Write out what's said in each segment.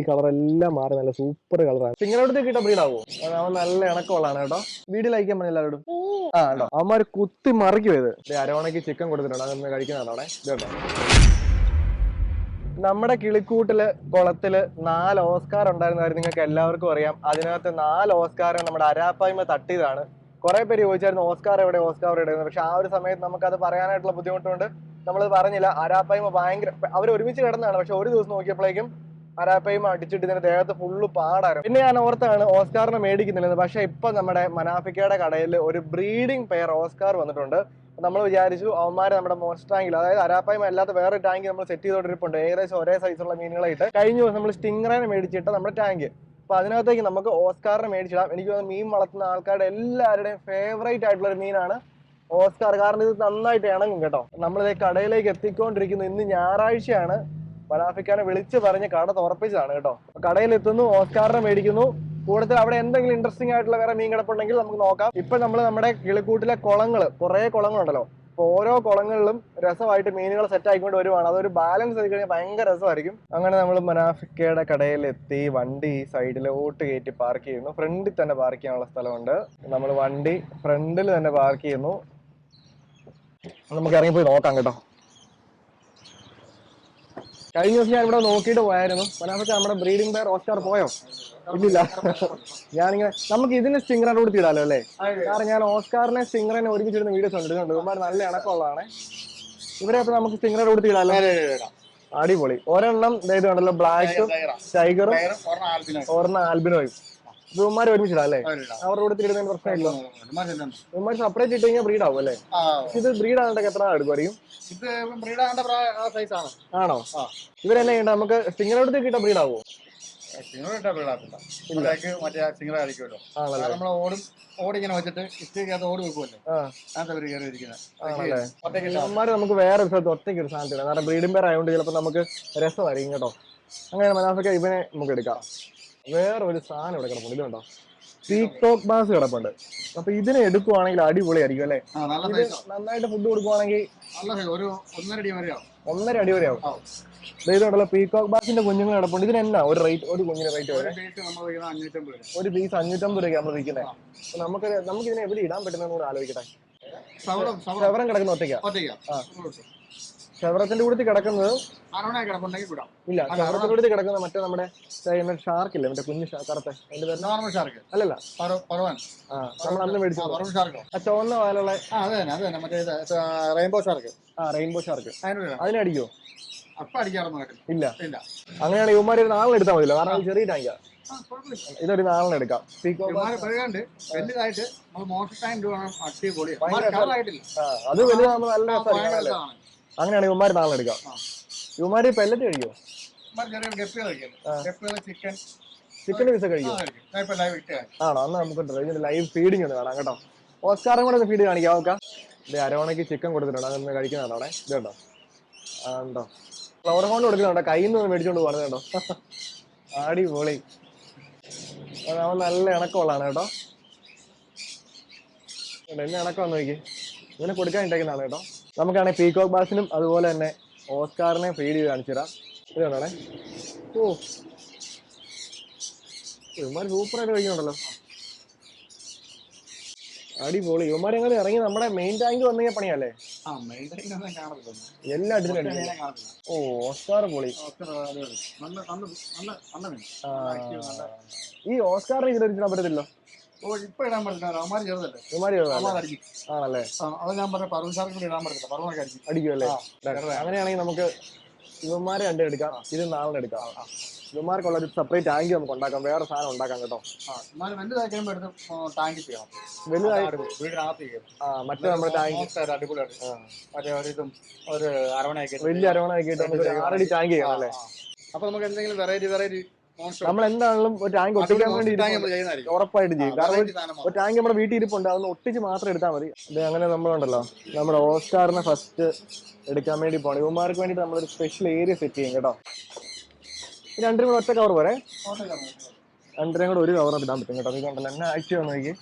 ഈ കളർ എല്ലാം മാറി നല്ല സൂപ്പർ കളറാണ് നിങ്ങളടുത്ത് കിട്ടാൻ ബ്രീഡാവോ അവൻ നല്ല ഇണക്കമുള്ളതാണ് കേട്ടോ. വീഡിയോ അയക്കാൻ ചെയ്യാൻ എല്ലാവരോടും. ആ കേട്ടോ അവന്മാർ കുത്തി മറിക്കും ഇത്. അരവണയ്ക്ക് ചിക്കൻ കൊടുത്തിട്ടുണ്ട്. അതൊന്ന് കഴിക്കുന്നതാണ് അവിടെ ഇത് കേട്ടോ നമ്മുടെ കിളിക്കൂട്ടിൽ കുളത്തിൽ നാല് ഓസ്കാർ ഉണ്ടായിരുന്ന കാര്യം നിങ്ങൾക്ക് എല്ലാവർക്കും അറിയാം. അതിനകത്ത് നാല് ഓസ്കാർ നമ്മുടെ അരാപ്പായ്മ തട്ടിയതാണ് കുറെ പേര് ചോദിച്ചായിരുന്നു ഓസ്കാർ എവിടെ? ഓസ്കാർ എവിടെ? പക്ഷെ ആ ഒരു സമയത്ത് നമുക്കത് പറയാനായിട്ടുള്ള ബുദ്ധിമുട്ടുണ്ട്. നമ്മൾ പറഞ്ഞില്ല. അരാപ്പായ്മ ഭയങ്കര അവർ ഒരുമിച്ച് കിടന്നതാണ്. പക്ഷെ ഒരു ദിവസം നോക്കിയപ്പോഴേക്കും അരാപ്പയും അടിച്ചിട്ട് ദേഹത്ത് ഫുള്ള് പാടാരം പിന്നെ ഞാൻ ഓർത്താണ് ഓസ്കാറിനെ മേടിക്കുന്നില്ലെന്ന്. പക്ഷെ ഇപ്പൊ നമ്മുടെ മനാഫിക്കയുടെ കടയിൽ ഒരു ബ്രീഡിംഗ് പെയർ ഓസ്കാർ വന്നിട്ടുണ്ട്. നമ്മൾ വിചാരിച്ചു അവന്മാര് നമ്മുടെ മോസ്റ്റ് ടാങ്കിൽ അതായത് അരാപ്പായ്മ അല്ലാത്ത വേറെ ടാങ്ക് നമ്മൾ സെറ്റ് ചെയ്തോണ്ടിരിപ്പുണ്ട്. ഏകദേശം ഒരേ സൈസുള്ള മീനുകളായിട്ട്. കഴിഞ്ഞ ദിവസം നമ്മൾ സ്റ്റിംഗറിനെ മേടിച്ചിട്ട് നമ്മുടെ ടാങ്ക് അപ്പൊ അതിനകത്തേക്ക് നമുക്ക് ഓസ്കാറിനെ മേടിച്ചിടാം. എനിക്ക് തോന്നുന്നു മീൻ വളർത്തുന്ന ആൾക്കാരുടെ എല്ലാവരുടെയും ഫേവറേറ്റ് ആയിട്ടുള്ള ഒരു മീനാണ് ഓസ്കാർ. കാരണം ഇത് നന്നായിട്ട് ഇണങ്ങും കേട്ടോ. നമ്മളിത് കടയിലേക്ക് എത്തിക്കൊണ്ടിരിക്കുന്നു. ഇന്ന് ഞായറാഴ്ചയാണ്. മനാഫിക്കാനെ വിളിച്ച് പറഞ്ഞ് കട തുറപ്പിച്ചതാണ് കേട്ടോ. കടയിൽ എത്തുന്നു ഓസ്കാറിനെ മേടിക്കുന്നു. കൂടുതൽ അവിടെ എന്തെങ്കിലും ഇൻട്രസ്റ്റിംഗ് ആയിട്ടുള്ള വേറെ മീൻ കിടപ്പുണ്ടെങ്കിൽ നമുക്ക് നോക്കാം. ഇപ്പൊ നമ്മൾ നമ്മുടെ കിളിക്കൂട്ടിലെ കുളങ്ങൾ കുറെ കുളങ്ങളുണ്ടല്ലോ. അപ്പൊ ഓരോ കുളങ്ങളിലും രസമായിട്ട് മീനുകൾ സെറ്റ് ആയിക്കൊണ്ട് വരുവാണ്. അതൊരു ബാലൻസ് ആയി കഴിഞ്ഞാൽ ഭയങ്കര രസമായിരിക്കും. അങ്ങനെ നമ്മൾ മനാഫിക്കയുടെ കടയിൽ എത്തി വണ്ടി സൈഡിൽ ഓട്ട് കയറ്റി പാർക്ക് ചെയ്യുന്നു. ഫ്രണ്ടിൽ തന്നെ പാർക്ക് ചെയ്യാനുള്ള സ്ഥലമുണ്ട്. നമ്മൾ വണ്ടി ഫ്രണ്ടിൽ തന്നെ പാർക്ക് ചെയ്യുന്നു. നമുക്ക് ഇറങ്ങിപ്പോയി നോക്കാം കേട്ടോ. കഴിഞ്ഞ ദിവസം ഞാൻ ഇവിടെ നോക്കിയിട്ട് പോയായിരുന്നു. മനാഫിക്ക നമ്മുടെ ബ്രീഡിംഗ് ബെയർ ഓസ്റ്റാർ പോയോ? ഇല്ലില്ല. ഞാനിങ്ങനെ നമുക്ക് ഇതിന് സ്റ്റിംഗറിനെ കൊടുത്ത് ഇടാലോ അല്ലേ? കാരണം ഞാൻ ഓസ്കാറിനെ സ്റ്റിംഗറിനെ ഒരുമിച്ചിരുന്ന വീഡിയോസ് കണ്ടിട്ടുണ്ട് ഇവന്മാർ നല്ല ഇണക്കമുള്ളതാണ്. ഇവരെ അപ്പൊ നമുക്ക് സ്റ്റിംഗറെ കൊടുത്ത് ഇടാലോ? അടിപൊളി. ഒരെണ്ണം ഉണ്ടല്ലോ കണ്ടല്ലോ ബ്ലാക്കും ടൈഗറും ഒരെണ്ണം ആൽബിനോയും. ഇവന്മാർ ഒരുമിച്ചിടാം അല്ലേ? അവരുടെ കൂടെ ഇടുന്നതിന് പ്രശ്നമില്ല. ഇവന്മാർ സെപ്പറേറ്റ് ഇട്ട് കഴിഞ്ഞാൽ ബ്രീഡ് ആവും അല്ലേ? ഇത് ബ്രീഡ് ആണെങ്കിൽ എത്ര എടുക്കും എടുക്കുമായിരിക്കും? ഇത് സൈസാണ് ആണോ. ഇവരെന്നെ ചെയ്യണ്ട നമുക്ക് കൊടുത്ത് കിട്ടാൻ ബ്രീഡ് ആവുമോ? സിംഗിൾ ബ്രീഡാക്കില്ല ഇവിടേക്ക് മറ്റേ സിംഗിൾ കഴിക്കുമല്ലോ ആണല്ലേ? നമ്മൾ ഓടും ഓടിങ്ങനെ വെച്ചിട്ട് ഇഷ്ടേക്കകത്ത് ഓടി വെക്കുമല്ലേ? ആ. അങ്ങനത്തെ ഒരു കയറി ഇരിക്കുന്നത് ആണല്ലേ? ഒറ്റയ്ക്ക് അമ്മമാര് നമുക്ക് വേറെ ഒരു സ്ഥലത്ത് ഒറ്റയ്ക്ക് ഒരു സാധനത്തില്ല. കാരണം ബ്രീഡിംഗ് പേർ ആയതുകൊണ്ട് ചിലപ്പോൾ നമുക്ക് രസമായിരിക്കും കേട്ടോ. അങ്ങനെ മനാഫിക്ക ഇവനെ നമുക്ക് എടുക്കാം. വേറെ ഒരു സാധനം ഇവിടെ കിടപ്പുണ്ട്. ഇത് കണ്ടോ? പീകോക്ക് ബാസ് കിടപ്പുണ്ട്. അപ്പൊ ഇതിനെ എടുക്കുവാണെങ്കിൽ അടിപൊളിയായിരിക്കും അല്ലെ? ഇത് നന്നായിട്ട് ഫുഡ് കൊടുക്കുവാണെങ്കിൽ ഒരു ഒന്നര അടി വരെ ഒന്നര ആവും. ഇതുണ്ടല്ലോ പീകോക്ക് ബാസിന്റെ കുഞ്ഞുങ്ങൾ കിടപ്പുണ്ട്. ഇതിന് എന്നാ? ഒരു റേറ്റ് ഒരു കുഞ്ഞിന് റേറ്റ് വരെ? ഒരു പീസ് അഞ്ഞൂറ്റമ്പത് രൂപ. നമ്മൾ വിൽക്കുന്നത് നമുക്ക് നമുക്ക് ഇതിനെ എവിടെ ഇടാൻ പറ്റുന്ന കൂടെ ആലോചിക്കട്ടെ. കിടക്കുന്ന ഒറ്റയ്ക്കാ? ഷെവറത്തിന്റെ കൂടെ കിടക്കുന്നത് ഇല്ല ഷവർത്തിന്റെ കൂടെ കിടക്കുന്ന മറ്റേ നമ്മുടെ ഷാർക്ക് ഇല്ലേ മറ്റേ കുഞ്ഞു കറുത്തെ. അതിന്റെ ഷാർക്ക് അല്ലല്ല. നമ്മൾ അന്ന് മേടിച്ചു ആ ചുവന്ന വാലുള്ള റെയിൻബോ ഷാർക്ക് ആ റെയിൻബോ ഷാർക്ക് അതിനടിക്കോ ഇല്ല. അങ്ങനെയാണ് ഇവന്മാര് നാളെ എടുത്താൽ മതിയല്ലോ. കാരണം ചെറിയ ടാങ്കാ. ഇതൊരു നാളെ എടുക്കാം. അത് വലുതാകുമ്പോൾ നല്ല രസമായിരിക്കും. അങ്ങനെയാണ് ഇവന്മാർ നാളെ എടുക്കാം. ഇവന്മാർ പെല്ലറ്റ് കഴിക്കുമോ ചിക്കൻ പീസ് കഴിക്കോ. ആണോ? അന്ന് നമുക്ക് ഇതിന്റെ ലൈവ് ഫീഡിങ് ഒന്ന് കാണാം കേട്ടോ. ഓസ്കാറും കൂടെ ഫീഡ് കാണിക്കാം ഓക്കെ അരവണയ്ക്ക് ചിക്കൻ കൊടുത്തിട്ടുണ്ട്. അതൊന്ന് കഴിക്കുന്നതാണ് അവിടെ. ഇത് കേട്ടോ ഉണ്ടോ ഫ്ലവർ ഫോൺ കൊടുക്കുന്നുണ്ടോ കയ്യിൽ നിന്ന് മേടിച്ചോണ്ട് പോകുന്നത് കേട്ടോ. ആടി പൊളി അവൻ നല്ല ഇണക്കമുള്ളതാണ് കേട്ടോ. കേട്ടോ, എന്നെ ഇണക്കം നോക്കി. ഇങ്ങനെ കൊടുക്കാൻ ഉണ്ടാക്കുന്നതാണ് കേട്ടോ. നമുക്കാണെങ്കിൽ പീകോക്ക് ബാസിനും അതുപോലെ തന്നെ ഓസ്കാറിനെ ഫീഡ് ചെയ്ത് കാണിച്ചു തരാം ഇത് കണ്ടോണേ? ഓ. ഇവന്മാർ സൂപ്പറായിട്ട് കഴിക്കുന്നുണ്ടല്ലോ അടിപൊളി. ഇവന്മാർ എങ്ങനെ ഇറങ്ങി നമ്മുടെ മെയിൻ ടാങ്ക് വന്നു കഴിഞ്ഞാൽ പണിയല്ലേ? എല്ലാ അടിച്ചിലും ഓ ഓസ്കാർ പൊളി. ഈ ഓസ്കാറിനെ ഇതിലൊരു ഇടാൻ പറ്റത്തില്ലോ ഇപ്പൊ ഇടാൻ പറ്റില്ല. അവന്മാര് ചെറുതല്ലേ? ഇവന്മാര് അവന്മാർ അടിക്കും. ആണല്ലേ? ആ, അത് ഞാൻ പറഞ്ഞ പറവൻ ഷാർക്ക് കൂടി ഇടാൻ പറ്റില്ല പറവനൊക്കെ അടിക്കും. അടിക്കുമല്ലേ അങ്ങനെയാണെങ്കിൽ നമുക്ക് ഇവന്മാരെ രണ്ടും എടുക്കാം. ഇത് നാളെ എടുക്കാം. ഇവന്മാർക്കുള്ള ഒരു സെപ്പറേറ്റ് ടാങ്ക് നമുക്ക് ഉണ്ടാക്കാം. വേറെ സാധനം ഉണ്ടാക്കാം കേട്ടോ. എന്നാലും വലുതായി കഴിയുമ്പോൾ എടുത്ത് ടാങ്കിൽ ചെയ്യണം വലുതായി വീടിനകത്ത് ചെയ്യും ആ മറ്റേ നമ്മുടെ ടാങ്ക് മോശമായിട്ട് അടിപൊളിയായിട്ട് മറ്റേ ഒരു ഇതും ഒരു അരവണയൊക്കെ വലിയ അരവണ ആക്കിയിട്ട് നമുക്ക് ഒരു ആറടി ടാങ്ക് ചെയ്യണം അല്ലേ? അപ്പൊ നമുക്ക് എന്തെങ്കിലും വെറൈറ്റി വെറൈറ്റി നമ്മൾ എന്താണെങ്കിലും ഒരു ടാങ്ക് ഒട്ടിക്കാൻ വേണ്ടി ഉറപ്പായിട്ട് ചെയ്യും കാരണം ഒരു ടാങ്ക് നമ്മുടെ വീട്ടിൽ ഇരിപ്പുണ്ട്. അതൊന്ന് ഒട്ടിച്ച് മാത്രം എടുത്താൽ മതി. ഇത് അങ്ങനെ നമ്മളുണ്ടല്ലോ. നമ്മുടെ ഓസ്കാറിനെ ഫസ്റ്റ് എടുക്കാൻ വേണ്ടി പോകണം ഇവന്മാർക്ക് വേണ്ടിയിട്ട് നമ്മളൊരു സ്പെഷ്യൽ ഏരിയ സെറ്റ് ചെയ്യും കേട്ടോ. രണ്ടിനും കൂടെ ഒറ്റ കവർ പോരെ? രണ്ടിനും കൂടെ ഒരു കവർ ഇടാൻ പറ്റും കേട്ടോ. ഇത് കണ്ടല്ലോ എന്നെ അയച്ചു വന്നു നോക്കി.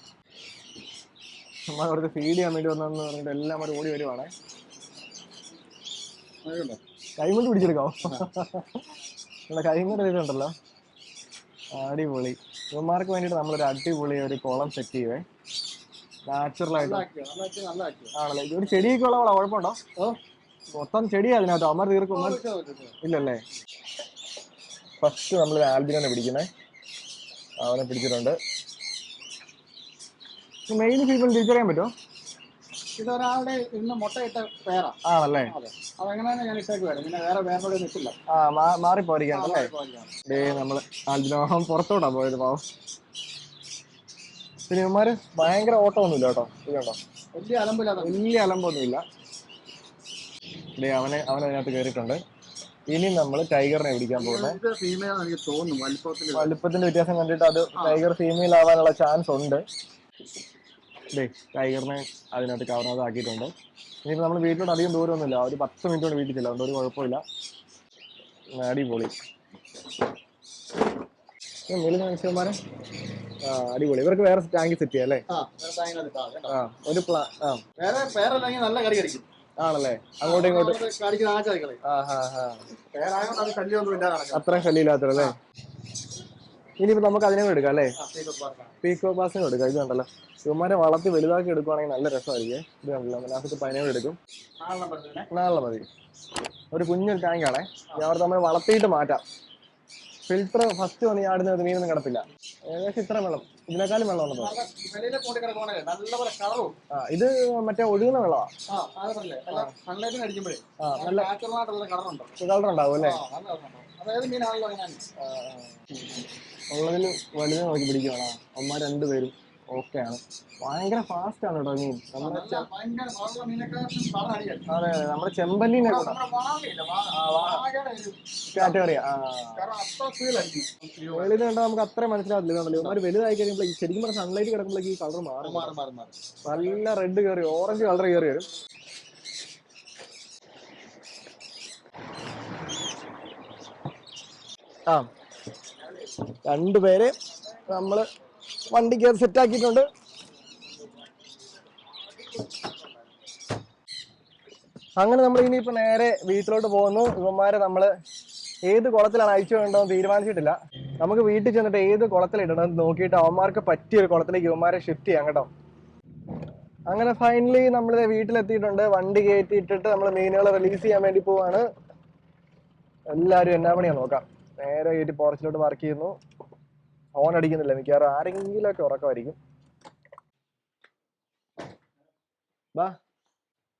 നമ്മൾ അവർക്ക് ഫീഡ് ചെയ്യാൻ വേണ്ടി വന്നെന്ന് പറഞ്ഞിട്ട് എല്ലാം അവർ ഓടി വരുവാണേ. കൈമുണ്ട് പിടിച്ചെടുക്കാം കൈമുണ്ട് ഇതുണ്ടല്ലോ. അടിപൊളി. ഇവന്മാർക്ക് വേണ്ടിട്ട് നമ്മളൊരു അടിപൊളി ഒരു കുളം സെറ്റ് ചെയ്യുവേ നാച്ചുറൽ ആയിട്ട്. നല്ലാക്കിയോ ആണല്ലേ? ഒരു ചെടിയൊക്കെ ഉള്ള കുഴപ്പമുണ്ടോ? ഓ. മൊത്തം ചെടി അതിനകത്ത്. അമർ തീർക്കും. ഇല്ലല്ലേ? ഫസ്റ്റ് നമ്മൾ ആൽബിനെ പിടിക്കുന്നത് അവനെ പിടിച്ചിട്ടുണ്ട്. മെയിൻ ഫീമെയിൽ തിരിച്ചറിയാൻ പറ്റുമോ? ഇതൊരാളുടെ ഇന്ന് മുട്ടയിട്ട പേരാ ആണല്ലേ? അതെ. അതെങ്ങനെയാണ് ഞാൻ ഇട്ടേക്ക് വരും പിന്നെ വേറെ വേറെ നിൽക്കില്ല ആ മാ- മാറിപ്പോയിരിക്കാണ്ടല്ലേ ഡേ നമ്മൾ ആൽബിനോ പുറത്തോട്ടാ പോയത് പാവം. പിന്നെ ഇവന്മാര് ഭയങ്കര ഓട്ടമൊന്നുമില്ല കേട്ടോ. ഇത് കണ്ടോ വലിയ അലമ്പില്ലാതെ വലിയ അലമ്പൊന്നുമില്ല. ഡേ അവനെ അവൻ അതിനകത്ത് കയറിയിട്ടുണ്ട്. ഇനി നമ്മൾ ടൈഗറിനെ പിടിക്കാൻ പോകുന്നത് വലുപ്പത്തിന്റെ വ്യത്യാസം കണ്ടിട്ട് അത് ടൈഗർ ഫീമെയിൽ ആവാനുള്ള ചാൻസ് ഉണ്ട്. ഡേ ടൈഗറിനെ അതിനകത്ത് കവറിനകത്ത് ആക്കിയിട്ടുണ്ട്. ഇനിയിപ്പോൾ നമ്മൾ വീട്ടിലോട്ട് അധികം ദൂരമൊന്നുമില്ല. ഒരു പത്ത് മിനിറ്റ് കൊണ്ട് വീട്ടിൽ ചെല്ലാം. അതുകൊണ്ട് ഒരു കുഴപ്പമില്ല അടിപൊളി. മനുഷ്യന്മാരെ അടിപൊളി. ഇവർക്ക് വേറെ ടാങ്ക് സെറ്റ് ചെയ്യാം അല്ലേ? ആ ഒരു പ്ലാ ആ. വേറെ പേരല്ലെങ്കിൽ നല്ല കറി കടിക്കും. ആണല്ലേ? അങ്ങോട്ടും ഇങ്ങോട്ടും. അത്രയും ആ. കറി ഇനിയിപ്പോ നമുക്ക് അതിനെ എടുക്കാം അല്ലേ. പീക്കോ പാസ് എടുക്കാം. ഇത് കണ്ടല്ലോ. ഇവന്മാരെ വളർത്തി വലുതാക്കി എടുക്കുവാണെങ്കിൽ നല്ല രസമായിരിക്കും. ഇത് കണ്ടല്ലോ. ലാസ്റ്റ് പതിനേഴ് എടുക്കും. നാളെ മതി. ഒരു കുഞ്ഞൊരു ടാങ്കാണേ അവർ നമ്മൾ വളർത്തിയിട്ട് മാറ്റാം. ഫിൽറ്റർ ഫസ്റ്റ് വന്ന് ചാടുന്നത് മീനൊന്നും കിടപ്പില്ല. ഏകദേശം ഇത്ര വെള്ളം. ഇതിനേക്കാളും വെള്ളം ഉണ്ടോ? ആ ഇത് മറ്റേ ഒഴുകുന്ന വെള്ളമാണ് ആ നല്ല അല്ലേ? അതായത് മീനാണല്ലോ ഞാൻ ഉള്ളതിൽ വലുത് നോക്കി പിടിക്കുകയാണ് അമ്മ രണ്ടുപേരും ഓക്കെ ആണ്. ഭയങ്കര ഫാസ്റ്റ് ആണ് കേട്ടോ മീൻ. നമ്മുടെ അതെ നമ്മുടെ ചെമ്പല്ലിനെ കാറ്റഗറി. വെളിയിൽ കണ്ടാൽ നമുക്ക് അത്ര മനസ്സിലാവില്ല ഇവന്മാർ വലുതായി കഴിയുമ്പോൾ ശരിക്കും പറഞ്ഞാൽ സൺലൈറ്റ് കിടക്കുമ്പോഴേക്ക് ഈ കളർ മാറും. മാറി മാറി മാറി. നല്ല റെഡ് കയറി ഓറഞ്ച് കളർ കയറി വരും. ആ. രണ്ടുപേരെ നമ്മൾ വണ്ടിക്ക് സെറ്റ് ആക്കിയിട്ടുണ്ട്. അങ്ങനെ നമ്മൾ ഇനി ഇപ്പൊ നേരെ വീട്ടിലോട്ട് പോകുന്നു. ഇവന്മാരെ നമ്മൾ ഏത് കുളത്തിലാണ് അയച്ചു വേണ്ടതെന്ന് തീരുമാനിച്ചിട്ടില്ല. നമുക്ക് വീട്ടിൽ ചെന്നിട്ട് ഏത് കുളത്തിലിടണമെന്ന് നോക്കിയിട്ട് അവന്മാർക്ക് പറ്റിയ ഒരു കുളത്തിലേക്ക് ഇവന്മാരെ ഷിഫ്റ്റ് ചെയ്യാം കേട്ടോ. അങ്ങനെ ഫൈനലി നമ്മൾ വീട്ടിലെത്തിയിട്ടുണ്ട്. വണ്ടി കയറ്റി ഇട്ടിട്ട് നമ്മൾ മീനുകളെ റിലീസ് ചെയ്യാൻ വേണ്ടി പോവാണ്. എല്ലാവരും എന്നാ പണിയാ നോക്കാം. നേരെ കയറ്റി പോർച്ചിലോട്ട് വർക്ക് ചെയ്യുന്നു. ഫോൺ അടിക്കുന്നില്ല മിക്കവാറും ആരെങ്കിലും ഒക്കെ ഉറക്കമായിരിക്കും. ബാ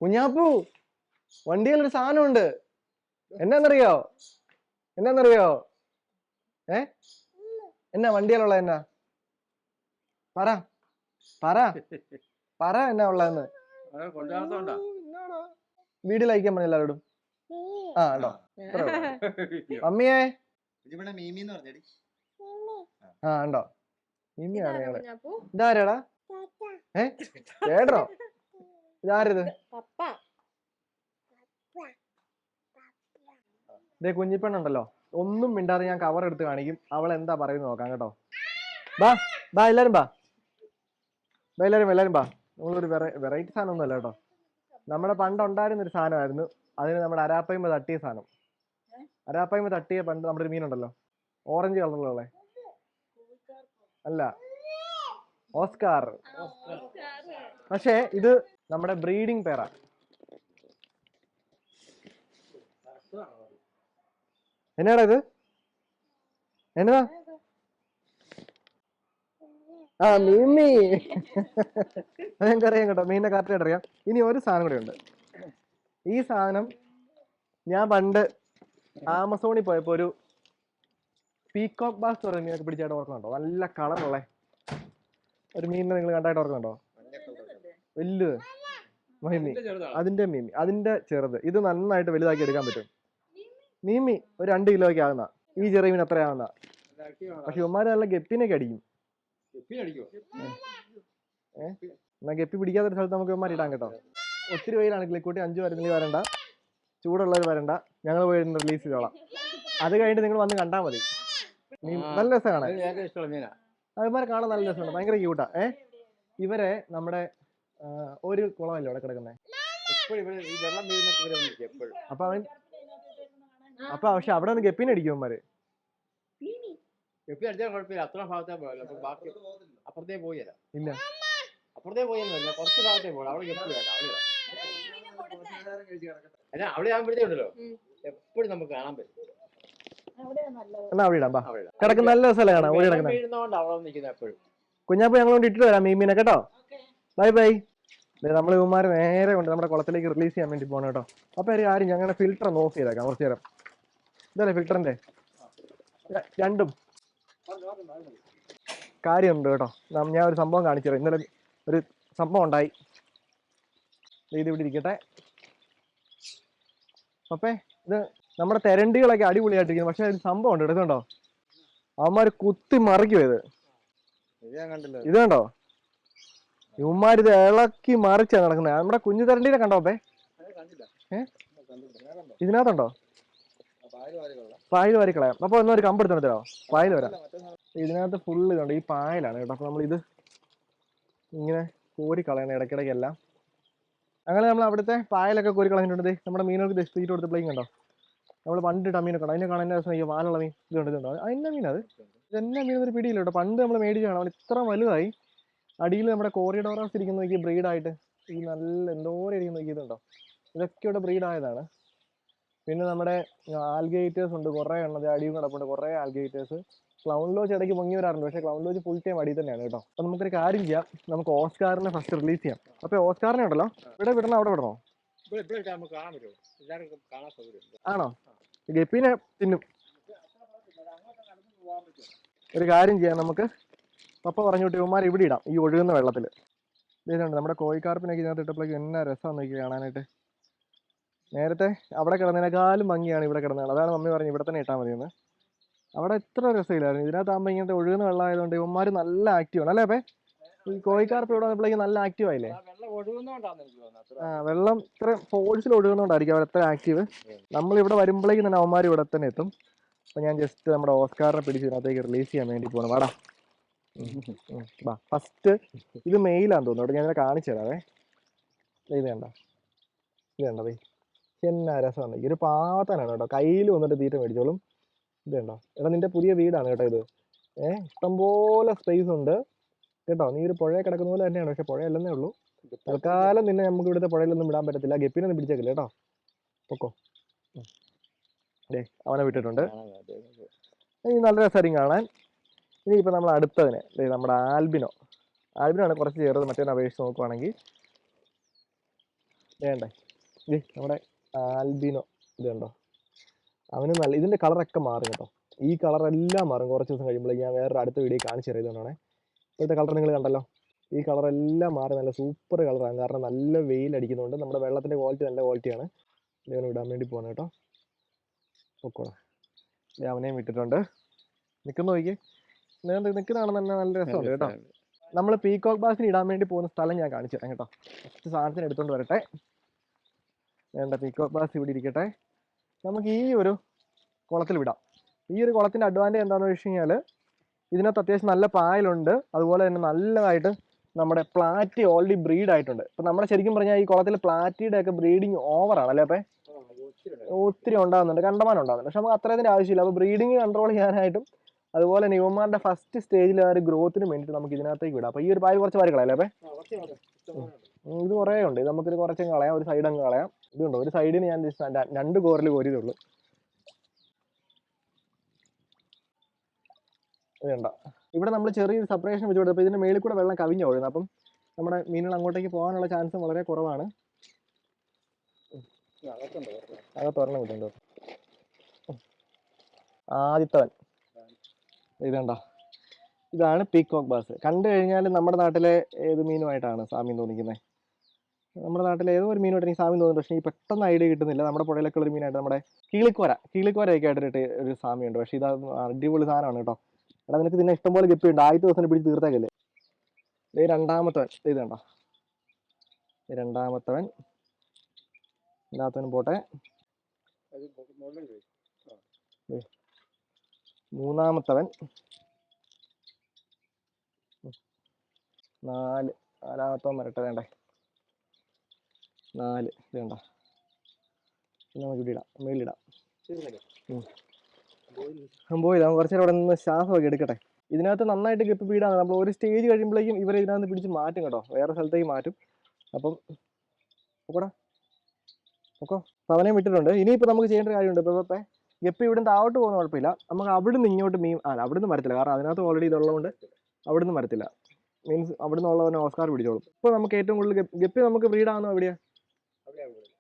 കുഞ്ഞാപ്പു വണ്ടിയിൽ ഒരു സാധനമുണ്ട്. എന്നാന്നറിയോ? എന്നാന്നറിയോ? ഏ? എന്നാ വണ്ടിയിലുള്ള എന്നാ? പറ പറ പറ എന്നാ ഉള്ളതെന്ന്. വീട്ടിൽ വീഡിയോ അയക്കാൻ പറഞ്ഞ എല്ലാവരോടും. ആ ഉണ്ടോ? അമ്മയെ മമ്മിയേ ഇവിടെ മീമി എന്ന് പറഞ്ഞടി. ആ ഉണ്ടോ? ഇമ്മിയാണ് ഞങ്ങൾ. ഇതാരാടാ? ഏ? ചേട്ടനോ? ഇതാരത്? പപ്പ. ഇതേ കുഞ്ഞിപ്പെണ്ണുണ്ടല്ലോ. ഒന്നും മിണ്ടാതെ ഞാൻ കവർ എടുത്ത് കാണിക്കും. അവൾ എന്താ പറയുന്നത് നോക്കാം കേട്ടോ. ബാ ബാ എല്ലാരും ബാ. ബാ എല്ലാരും എല്ലാരും ബാ. നമ്മളൊരു വെറൈറ്റി സാധനം ഒന്നും അല്ല കേട്ടോ. നമ്മുടെ പണ്ട് ഉണ്ടായിരുന്ന ഒരു സാധനമായിരുന്നു. അതിന് നമ്മുടെ അരാപ്പയ്മ തട്ടിയ സാധനം. അരാപ്പയ്മ തട്ടിയ പണ്ട് നമ്മുടെ ഒരു മീനുണ്ടല്ലോ. ഓറഞ്ച് കളറിലുള്ള അല്ല. ഓസ്കാർ. പക്ഷേ ഇത് നമ്മുടെ ബ്രീഡിംഗ് പേരാ. എന്നാടാ ഇത്? എന്നതാ? ആ മീമി അതെനിക്കറിയാം കേട്ടോ. മീനിന്റെ കറക്റ്റ് അറിയാം. ഇനി ഒരു സാധനം കൂടെ ഉണ്ട്. ഈ സാധനം ഞാൻ പണ്ട് ആമസോണിൽ പോയപ്പോ ഒരു പീകോക്ക് ബാസ് പറയുന്ന മീനൊക്കെ പിടിച്ചായിട്ട് ഓർക്കുന്നുണ്ടോ? നല്ല കളറുള്ളേ ഒരു മീനിനെ നിങ്ങൾ കണ്ടായിട്ട് ഓർക്കുന്നുണ്ടോ? വലുത്. മഹിമി അതിന്റെ മീമി അതിന്റെ ചെറുത്. ഇത് നന്നായിട്ട് വലുതാക്കി എടുക്കാൻ പറ്റും. മീമി ഒരു രണ്ട് കിലോയ്ക്ക് ആകുന്ന ഈ ചെറിയ മീൻ അത്ര പക്ഷെ ഉമ്മാര് നല്ല ഗപ്പിനൊക്കെ അടിക്കും. എന്നാ ഗപ്പി പിടിക്കാത്തൊരു സ്ഥലത്ത് നമുക്ക് ഉമ്മാരിടാൻ കേട്ടോ. ഒത്തിരി വെയിലാണ് കൂട്ടി അഞ്ചു വരുന്നെങ്കിൽ വരണ്ട. ചൂടുള്ളവർ വരണ്ട ഞങ്ങൾ പോയി റിലീസ് ചെയ്തോളാം അത് കഴിഞ്ഞിട്ട് നിങ്ങൾ വന്ന് കണ്ടാൽ മതി നല്ല രസം കാണാൻ ഇഷ്ടമുള്ള മീനാ അവന്മാരെ കാണാൻ നല്ല രസമാണ് ഭയങ്കര ക്യൂട്ടാ ഏ ഇവരെ നമ്മുടെ ഒരു കുളമല്ലേ അവിടെ കിടക്കുന്നത് അപ്പൊ അവൻ അപ്പൊ പക്ഷെ അവിടെ നിന്ന് ഗപ്പിനെ അടിക്കും അവന്മാര് ഗപ്പി അടിച്ചാൽ കുഴപ്പമില്ല അത്ര ഭാഗത്തേ പോയല്ലോ അപ്പൊ ബാക്കി അപ്പുറത്തേ പോയി ഇല്ല അപ്പുറത്തേ പോയി കുറച്ച് ഭാഗത്തേ പോകണം അവിടെ ഗപ്പി വേണ്ട അവിടെ. അല്ല അവിടെ ആകുമ്പോഴത്തേ ഉണ്ടല്ലോ. എപ്പോഴും നമുക്ക് കാണാൻ പറ്റും. എന്നാ അവിടെ ഇടാം. കിടക്കുന്ന നല്ല സ്ഥലം കാണാം ഓടി വീഴുന്നോണ്ട് അവിടെ നിൽക്കുന്നത് എപ്പോഴും. കുഞ്ഞാപ്പ ഞങ്ങൾ കൊണ്ട് ഇട്ടിട്ട് വരാം മീമിനെ കേട്ടോ. Bye bye. നമ്മൾ ഇവന്മാർ നേരെ കൊണ്ട് നമ്മുടെ കുളത്തിലേക്ക് റിലീസ് ചെയ്യാൻ വേണ്ടി പോകണം കേട്ടോ. അപ്പൊ ഒരു കാര്യം ഞങ്ങളുടെ ഫിൽറ്റർ ഒന്ന് ഓഫ് ചെയ്തേക്കാം കുറച്ച് നേരം. ഇതല്ലേ ഫിൽറ്ററിന്റെ രണ്ടും. കാര്യമുണ്ട് കേട്ടോ. ഞാൻ ഒരു സംഭവം കാണിച്ചു തരാം ഇന്നലെ ഒരു സംഭവം ഉണ്ടായി. ദേ ഇത് ഇവിടെ ഇരിക്കട്ടെ. അപ്പേ ഇത് നമ്മുടെ തെരണ്ടികളൊക്കെ അടിപൊളിയായിട്ടിരിക്കുന്നു. പക്ഷെ ഒരു സംഭവം ഉണ്ട്. എടുക്കണ്ടോ? അവന്മാര് കുത്തി മറിക്കും ഇത്. ഇത് കണ്ടോ? ഇവന്മാര് ഇത് ഇളക്കി മറിച്ചാ നടക്കുന്നത് നമ്മുടെ കുഞ്ഞു തെരണ്ടീനെ കണ്ടോ അപ്പേ? ഇതിനകത്തുണ്ടോ? പായൽ വാരി കളയാം. അപ്പൊ ഒന്നൊരു കമ്പെടുത്തോ തരാം. പായൽ വരാം. ഇതിനകത്ത് ഫുള്ള് ഇതുണ്ട്. ഈ പായലാണ് കേട്ടോ. അപ്പൊ നമ്മൾ ഇത് ഇങ്ങനെ കോരി കളയണം ഇടയ്ക്കിടയ്ക്കെല്ലാം. അങ്ങനെ നമ്മൾ അവിടുത്തെ പായലൊക്കെ കോരി കളഞ്ഞിട്ടുണ്ട് നമ്മുടെ മീനുകൾക്ക് ദസ്തീറ്റ് കൊടുത്തപ്പോഴേക്കും കണ്ടോ നമ്മൾ പണ്ട് ഇട്ട മീനൊക്കെ അതിനെ കാണാൻ രസം ഈ വാലുള്ള മീൻ ഇതുണ്ട് ഇതുണ്ടോ അതിന്റെ മീൻ അത്. ഇതെന്നെ മീൻ ഒരു പിടിയില്ല കേട്ടോ. പണ്ട് നമ്മൾ മേടിച്ചാണ് അവൻ ഇത്ര വലുതായി. അടിയിൽ നമ്മുടെ കോറിഡോറാസ് ഇരിക്കുന്ന നോക്കി ബ്രീഡായിട്ട് ഈ നല്ല എന്തോരം ഇരിക്കുന്ന നോക്കി ഇതുണ്ടോ? ഇതൊക്കെ ഇവിടെ ബ്രീഡായതാണ് പിന്നെ നമ്മുടെ ആൽഗേറ്റേഴ്സ് ഉണ്ട്. കുറേ എണ്ണത് അടിയും കിടപ്പുണ്ട്. കുറേ ആൽഗേറ്റേഴ്സ് ക്ലൗൺ ലോജ് ഇടയ്ക്ക് പൊങ്ങി വരാറുണ്ട് പക്ഷേ ക്ലൗഡ് ലോജ് ഫുൾ ടൈം അടി തന്നെയാണ് കേട്ടോ. അപ്പോൾ നമുക്കൊരു കാര്യം ചെയ്യാം. നമുക്ക് ഓസ്കാറിനെ ഫസ്റ്റ് റിലീസ് ചെയ്യാം. അപ്പോൾ ഓസ്കാറിനെ ഉണ്ടല്ലോ? ഇവിടെ വിടണോ? അവിടെ വിടണോ? ആണോ? ഗപ്പിനെ തിന്നും. ഒരു കാര്യം ചെയ്യാം നമുക്ക്. പപ്പ പറഞ്ഞു വിട്ട് ഇവന്മാർ ഇവിടെ ഇടാം. ഈ ഒഴുകുന്ന വെള്ളത്തിൽ. ഇതുണ്ട്. നമ്മുടെ കോഴിക്കാർപ്പിനൊക്കെ ഇതിനകത്ത് ഇട്ടപ്പോഴേക്കും എന്നാ രസം നോക്കി കാണാനായിട്ട്. നേരത്തെ അവിടെ കിടന്നതിനേക്കാളും ഭംഗിയാണ് ഇവിടെ കിടന്നത് അതാണ് മമ്മി പറഞ്ഞു ഇവിടെ തന്നെ ഇട്ടാൽ മതിയെന്ന്. അവിടെ എത്ര രസമില്ലായിരുന്നു. ഇതിനകത്താകുമ്പോൾ ഇങ്ങനത്തെ ഒഴുകുന്ന വെള്ളമായതുകൊണ്ട് ഇവന്മാർ നല്ല ആക്റ്റീവാണ് അല്ലേ അപ്പേ? ഈ കോഴിക്കാർപ്പ് ഇവിടെ വന്നപ്പോഴേക്കും നല്ല ആക്റ്റീവ് ആയില്ലേ? ആ വെള്ളം ഇത്ര ഫോഴ്സിൽ ഒഴുകുന്നതുകൊണ്ടായിരിക്കും അവർ എത്ര ആക്റ്റീവ് നമ്മൾ ഇവിടെ വരുമ്പോഴേക്കും തന്നെ അവന്മാർ ഇവിടെ തന്നെ എത്തും. അപ്പൊ ഞാൻ ജസ്റ്റ് നമ്മുടെ ഓസ്കാറിനെ പിടിച്ച് ഇതിനകത്തേക്ക് റിലീസ് ചെയ്യാൻ വേണ്ടി പോകണം വാടാ. വാ. ഫസ്റ്റ് ഇത് മെയിലാന്ന് തോന്നുന്നു. ഞാൻ ഇതിനെ കാണിച്ചു തരാവേ. ഇത് വേണ്ട ഇത് വേണ്ട എന്നാ. രസമാണ് ഈ ഒരു പാത്തനാണ് കേട്ടോ. കയ്യിൽ വന്നിട്ട് തീറ്റ മേടിച്ചോളും. ഇത് കണ്ടോ എടാ നിന്റെ പുതിയ വീടാണ് കേട്ടോ ഇത്. ഏഹ് ഇഷ്ടംപോലെ സ്പേസ് ഉണ്ട്. കേട്ടോ നീ ഒരു പുഴയെ കിടക്കുന്ന പോലെ തന്നെയാണ് പക്ഷെ പുഴയല്ലെന്നേ ഉള്ളൂ. തൽക്കാലം നിന്നെ നമുക്ക് ഇവിടുത്തെ പുഴയിലൊന്നും വിടാൻ പറ്റത്തില്ല. ഗപ്പിനൊന്നും പിടിച്ചേക്കില്ല കേട്ടോ. പൊക്കോ. ദേ അവനെ വിട്ടിട്ടുണ്ട്. ഇനി നല്ല രസമായിരിക്കും കാണാൻ. ഇനി ഇപ്പൊ നമ്മൾ അടുത്തതിനെ നമ്മുടെ ആൽബിനോ. ആൽബിനോ ആണ് കുറച്ച് ചെറുത് മറ്റേ അപേക്ഷിച്ച് നോക്കുവാണെങ്കിൽ. വേണ്ടേ? നമ്മുടെ ആൽബിനോ ഇത് കണ്ടോ അവന് നല്ല ഇതിന്റെ കളറൊക്കെ മാറും കേട്ടോ. ഈ കളർ എല്ലാം മാറും. കുറച്ച് ദിവസം കഴിയുമ്പോൾ ഞാൻ വേറെ അടുത്ത വീഡിയോ കാണിച്ചു തരാം ഇതുകൊണ്ടാണേ ഇപ്പോഴത്തെ കളർ നിങ്ങൾ കണ്ടല്ലോ. ഈ കളർ എല്ലാം മാറി നല്ല സൂപ്പർ കളറാണ് കാരണം നല്ല വെയിൽ അടിക്കുന്നുണ്ട്. നമ്മുടെ വെള്ളത്തിന്റെ ക്വാളിറ്റി നല്ല ക്വാളിറ്റിയാണ് ഇവനെ വിടാൻ വേണ്ടി പോകണം കേട്ടോ. പൊക്കോളാം. അവനെയും വിട്ടിട്ടുണ്ട്. നിൽക്കുന്ന നോക്കി നിൽക്കുന്നതാണ് തന്നെ നല്ല രസമുണ്ട് കേട്ടോ. നമ്മൾ പീകോക്ക് ബാസിന് ഇടാൻ വേണ്ടി പോകുന്ന സ്ഥലം ഞാൻ കാണിച്ചു തരാം കേട്ടോ. ഫസ്റ്റ് സാധനത്തിന് എടുത്തോണ്ട് വരട്ടെ. വേണ്ട പീകോക്ക് ബാസ് ഇവിടെ ഇരിക്കട്ടെ. നമുക്ക് ഈ ഒരു കുളത്തിൽ വിടാം. ഈ ഒരു കുളത്തിന്റെ അഡ്വാന്റേജ് എന്താണെന്ന് വെച്ച് കഴിഞ്ഞാൽ ഇതിനകത്ത് അത്യാവശ്യം നല്ല പായലുണ്ട്. അതുപോലെ തന്നെ നല്ലതായിട്ട് നമ്മുടെ പ്ലാറ്റി ഓൾറെഡി ബ്രീഡ് ആയിട്ടുണ്ട്. ഇപ്പം നമ്മുടെ ശരിക്കും പറഞ്ഞാൽ ഈ കുളത്തിൽ പ്ലാറ്റിയുടെ ഒക്കെ ബ്രീഡിങ് ഓവറാണ് അല്ലേ അപ്പേ? ഒത്തിരി ഉണ്ടാകുന്നുണ്ട് കണ്ടമാനം ഉണ്ടാകുന്നുണ്ട് പക്ഷെ നമുക്ക് അത്രയതിന്റെ ആവശ്യമില്ല. അപ്പോൾ ബ്രീഡിങ് കൺട്രോൾ ചെയ്യാനായിട്ടും അതുപോലെ തന്നെ യുവമാരുടെ ഫസ്റ്റ് സ്റ്റേജിൽ ആ ഒരു ഗ്രോത്തിന് വേണ്ടിയിട്ട് നമുക്ക് ഇതിനകത്തേക്ക് വിടാം. അപ്പോൾ ഈ ഒരു പായൽ കുറച്ച് വാരി കളയല്ലേ അപ്പൊ ഇത് കുറേ ഉണ്ട്. ഇത് നമുക്കിത് കുറച്ചങ്ങ് കളയാം. ഒരു സൈഡ് അങ്ങ് കളയാം. ഇതുണ്ട്? ഒരു സൈഡിന് ഞാൻ രണ്ട് കോറിൽ കോരിയതുള്ളൂ ഇത് കണ്ടോ. ഇവിടെ നമ്മൾ ചെറിയൊരു സെപ്പറേഷൻ വെച്ച് കൊടുത്തപ്പോൾ ഇതിന്റെ മേളിൽ കൂടെ വെള്ളം കവിഞ്ഞു ഒഴുകുന്നത് അപ്പം നമ്മുടെ മീനുകൾ അങ്ങോട്ടേക്ക് പോകാനുള്ള ചാൻസ് വളരെ കുറവാണ്. അതൊക്കെ ഒരെണ്ണം വിട്ടുണ്ടോ ആദ്യത്തവൻ ഇത് കണ്ടോ. ഇതാണ് പീക്കോക്ക് ബാസ് കണ്ടു കഴിഞ്ഞാൽ നമ്മുടെ നാട്ടിലെ ഏത് മീനുമായിട്ടാണ് സാമ്യം തോന്നിക്കുന്നത് നമ്മുടെ നാട്ടിലെ ഏതോ ഒരു മീനുമായിട്ട് എനിക്ക് സാമ്യം തോന്നുന്നു പക്ഷേ ഈ പെട്ടെന്ന് ഐഡിയ കിട്ടുന്നില്ല. നമ്മുടെ പുഴയിലൊക്കെ ഒരു മീനായിട്ട് നമ്മുടെ കീളിക്കോര കീളിക്കോരയൊക്കെ ആയിട്ട് ഒരു സാമ്യമുണ്ട്. പക്ഷേ ഇത് അടിപൊളി സാധനമാണ് കേട്ടോ. എടാ നിനക്ക് ഇതിനെ ഇഷ്ടംപോലെ ഗപ്പിയുണ്ട് ആദ്യത്തെ ദിവസം പിടിച്ച് തീർത്തേക്കല്ലേ? ഇത് രണ്ടാമത്തവൻ. ഇത് കണ്ടോ? രണ്ടാമത്തവൻ. ഇതിനകത്തവൻ പോട്ടെ. മൂന്നാമത്തവൻ. നാല്. നാലാമത്തവൻ വരട്ടെ. വേണ്ടേ? നാല്. ഇത് പിന്നെ നമുക്ക് ഇവിടെ ഇടാം. മേളിലിടാം പോയില്ല കുറച്ചു നേരം അവിടെ നിന്ന് ശ്വാസമൊക്കെ എടുക്കട്ടെ. ഇതിനകത്ത് നന്നായിട്ട് ഗപ്പ് പീഡാണ് നമ്മൾ ഒരു സ്റ്റേജ് കഴിയുമ്പോഴേക്കും ഇവരെ ഇതിനകത്ത് പിടിച്ച് മാറ്റും കേട്ടോ. വേറെ സ്ഥലത്തേക്ക് മാറ്റും. അപ്പം നോക്കടാ നോക്കോ അവനെ വിട്ടിട്ടുണ്ട്. ഇനിയിപ്പോൾ നമുക്ക് ചെയ്യേണ്ട കാര്യമുണ്ട്. ഇപ്പോൾ ഇപ്പം ഗപ്പി ഇവിടെ താഴോട്ട് പോകുന്ന കുഴപ്പമില്ല. നമുക്ക് അവിടുന്ന് ഇങ്ങോട്ട് മീൻ ആ അവിടുന്ന് വരത്തില്ല. കാരണം അതിനകത്ത് ഓൾറെഡി ഇതുള്ളതുകൊണ്ട് അവിടുന്ന് വരത്തില്ല. മീൻസ് അവിടുന്ന് ഉള്ളവനെ ഓസ്കാർ പിടിച്ചോളും. ഇപ്പോൾ നമുക്ക് ഏറ്റവും കൂടുതൽ ഗപ്പി- നമുക്ക് ഫ്രീഡാണോ എവിടെയാ?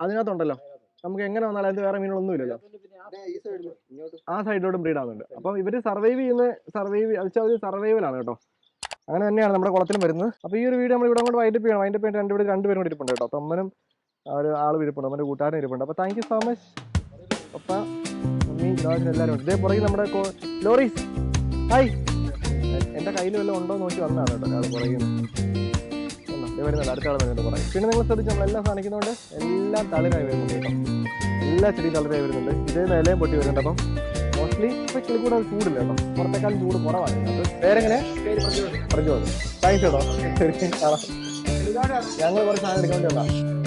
അതിനകത്തുണ്ടല്ലോ. നമുക്ക് എങ്ങനെ വന്നാലും അതിന് വേറെ മീനുകളൊന്നും ഇല്ലല്ലോ ആ സൈഡിലോട്ടും ബ്രീഡ് ആവുന്നുണ്ട്. അപ്പം ഇവർ സർവൈവ് ചെയ്യുന്ന സർവൈവ് വെച്ചാൽ ഒരു സർവൈവലാണ് കേട്ടോ. അങ്ങനെ തന്നെയാണ് നമ്മുടെ കുളത്തിലും വരുന്നത്. അപ്പോൾ ഈ ഒരു വീഡിയോ നമ്മൾ ഇവിടെ കൊണ്ട് വൈൻഡപ്പ് ചെയ്യണം. വൈൻഡപ്പ് ചെയ്തിട്ട് രണ്ടുപേരും രണ്ടുപേരും കൂടി ഇരിപ്പുണ്ട് കേട്ടോ. തമ്മനും ഒരു ആൾ ഇരിപ്പുണ്ട്. നമ്മുടെ കൂട്ടുകാരൻ ഇരിപ്പുണ്ട്. അപ്പോൾ thank you so much papa mummy എല്ലാവരും ഉണ്ട്. ഇതേ പുറകെ നമ്മുടെ ലോറീസ്. ഹായ്. എന്റെ കയ്യിൽ വല്ലതും ഉണ്ടോ നോക്കി വന്നതാണ് കേട്ടോ ഒരാൾ പുറകെ വരുന്നുണ്ട് അടുത്ത ആൾ വരുന്നുണ്ട് പറയാം പിന്നെ നിങ്ങൾ ശ്രദ്ധിച്ചു നമ്മളെല്ലാം കാണിക്കുന്നതുകൊണ്ട് എല്ലാം തളിരായി വരുന്നുണ്ട് കേട്ടോ. എല്ലാ ചെടിയും തളിരായി വരുന്നുണ്ട്. ഇതേ നിലയും പൊട്ടി വരുന്നുണ്ട് അപ്പം മോസ്റ്റ്ലി ഇപ്പൊ കിളി കൂടെ ചൂടില്ല കേട്ടോ. പുറത്തേക്കാളും ചൂട് കുറവാണ് വേറെ പേരെങ്ങനെ? പ്രചോദനം താങ്ക്സ് കേട്ടോ. ഞങ്ങൾ കുറച്ച് സാധനം എടുക്കാൻ വേണ്ടി